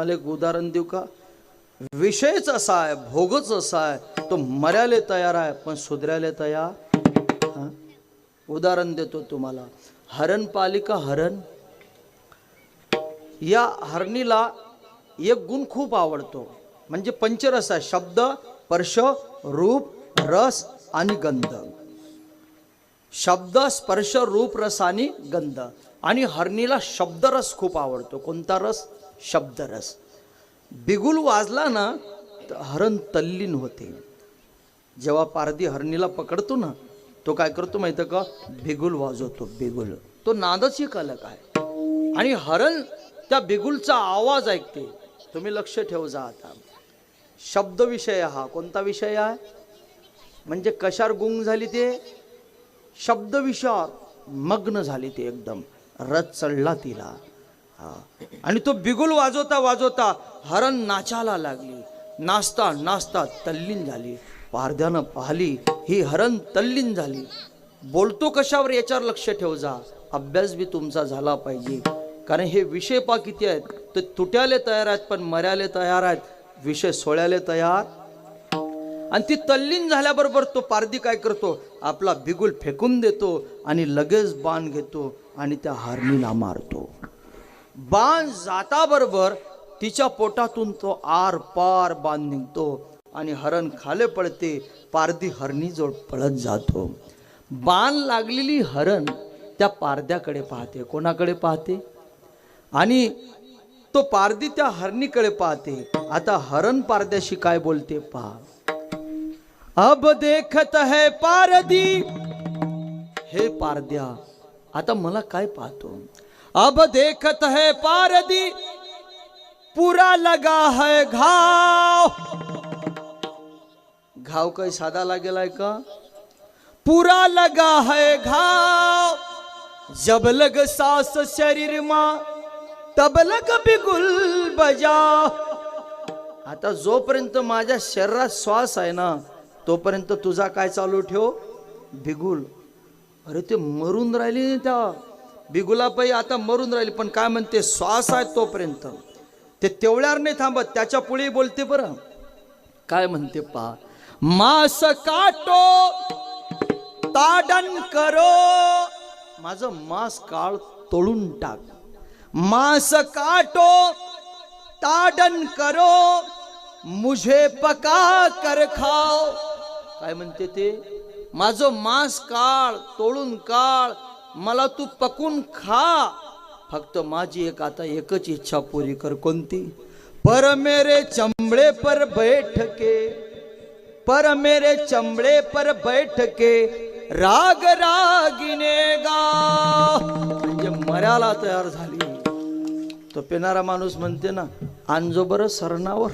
मला एक उदाहरण देऊ का? विषयच असा आहे भोगच असा आहे. तो मरायला तयार आहे पण सुधरायला तयार? उदाहरण देतो तुम्हाला. हरण पालिका हरण. या हरणीला एक गुण खूप आवडतो. म्हणजे पंचरस आहे शब्द स्पर्श रूप रस आणि गंध. शब्द स्पर्श रूप रस आणि गंध. आणि हरणीला शब्दरस खूप आवडतो. कोणता रस? शब्दरस. बिगुल वाजला ना तर हरण तल्लीन होते. जेव्हा पारधी हरणीला पकडतो ना तो काय करतो माहिती का? बिगुल वाजवतो बिगुल. तो नादच एक अलग आहे. आणि हरण त्या बिगुलचा आवाज ऐकते. तुम्ही लक्ष ठेव जा आता. शब्द विषय हा. कोणता विषय आहे? म्हणजे कशावर गुंग झाली ते? शब्द विषयावर मग्न झाली ते एकदम. रथ चढला तिला. आणि तो बिगुल वाजवता वाजवता हरण नाचायला लागली. नाचता नाचता तल्लीन झाली. पारध्यानं पाहिली ही हरण तल्लीन झाली. बोलतो कशावर याच्यावर लक्ष ठेव जा. अभ्यास बी तुमचा झाला पाहिजे. कारण हे विषय पा किती आहेत? ते तुट्याले तयार आहेत पण मर्याले तयार आहेत. विषय सोळ्याले तयार. आणि ती तल्लीन झाल्याबरोबर तो पारधी काय करतो? आपला बिगुल फेकून देतो आणि लगेच बाण घेतो आणि त्या हरणीला मारतो. बाण जाताबरोबर तिच्या पोटातून तो आर पार बाण निघतो आणि हरण खाले पडते पारधी हरणीजवळ पळत जातो. बाण लागलेली हरण त्या पारद्याकडे पाहते. कोणाकडे पाहते? आणि तो पारधी त्या हरणीकडे पाहते. आता हरण पारद्याशी काय बोलते पहा. अब देखत है पारदी हे पारद्या आता मला काय पाहतो? अब देखत है पारदी पुरा लगा है घाव। घाव काही साधा लागेलाय का? पुरा लगा है घाव। जब लग सास शरीर मा तब लग बिगुल बजा आता जोपर्यंत माझ्या शरीरात श्वास आहे ना तोपर्यंत तुझा काय चालू ठेव? बिगुल अरे ते मरून राहिली त्या. बिगुलापाई आता मरून राहिली पण काय म्हणते श्वास आहे तोपर्यंत. ते तेवढ्यावर नाही थांबत त्याच्या पुढे बोलते बरं. काय म्हणते पा मास काटो ताडन करो. माझं मांस काळ तोडून टाक. मांस काटो ताडन करो. मुझे पका कर खाओ. काय म्हणते ते माझं मांस काळ तोडून काळ मला तू पकून खा. फक्त माझी एक आता एकच इच्छा पुरी कर. कोणती? पर मेरे चमड़े पर बैठ के पर मेरे चमड़े पर बैठ के राग रागिने गा. म्हणजे मराला तयार झाली. तो पेणारा माणूस म्हणते ना आंजोबर सरणावर.